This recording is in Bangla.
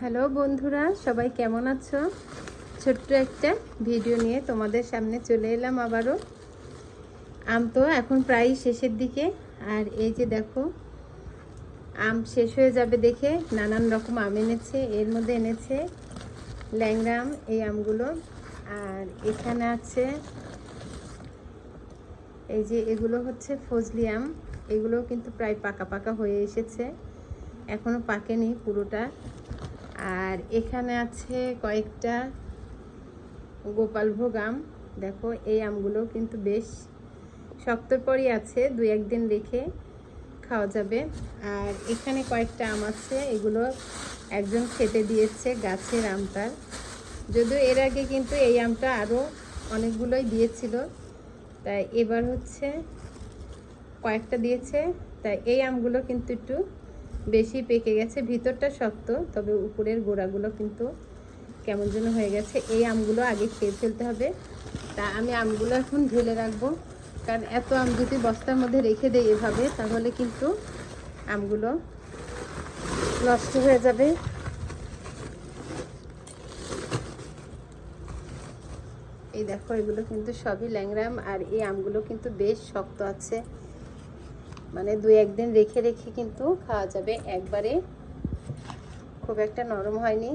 হ্যালো বন্ধুরা, সবাই কেমন আছো? ছোট্ট একটা ভিডিও নিয়ে তোমাদের সামনে চলে এলাম আবারও। আম তো এখন প্রায় শেষের দিকে, আর এই যে দেখো, আম শেষ হয়ে যাবে দেখে নানান রকম আম এনেছে, এর মধ্যে এনেছে ল্যাংড়া আম, এই আমগুলো। আর এখানে আছে, এই যে এগুলো হচ্ছে ফজলি আম এগুলো কিন্তু প্রায় পাকা পাকা হয়ে এসেছে, এখনও পাকেনি পুরোটা। আর এখানে আছে কয়েকটা গোপালভোগ আম। দেখো, এই আমগুলো কিন্তু বেশ শক্তর পরই আছে দু একদিন রেখে খাওয়া যাবে। আর এখানে কয়েকটা আম আছে, এগুলো একজন খেতে দিয়েছে গাছের আমটার যদিও এর আগে কিন্তু এই আমটা আরও অনেকগুলোই দিয়েছিল। তাই এবার হচ্ছে কয়েকটা দিয়েছে। তাই এই আমগুলো কিন্তু একটু বেশি পেকে গেছে, ভিতরটা শক্ত, তবে উপরের গোড়াগুলো কিন্তু কেমন যেন হয়ে গেছে। এই আমগুলো আগে খেয়ে ফেলতে হবে। তা আমি আমগুলো এখন ঢেলে রাখব। কারণ এত আম যদি বস্তার মধ্যে রেখে দেয় এভাবে, তাহলে কিন্তু আমগুলো নষ্ট হয়ে যাবে। এই দেখো, এগুলো কিন্তু সবই ল্যাংরাম আর এই আমগুলো কিন্তু বেশ শক্ত আছে। মানে দু একদিন রেখে রেখে কিন্তু খাওয়া যাবে। একবারে খুব একটা নরম হয়নি।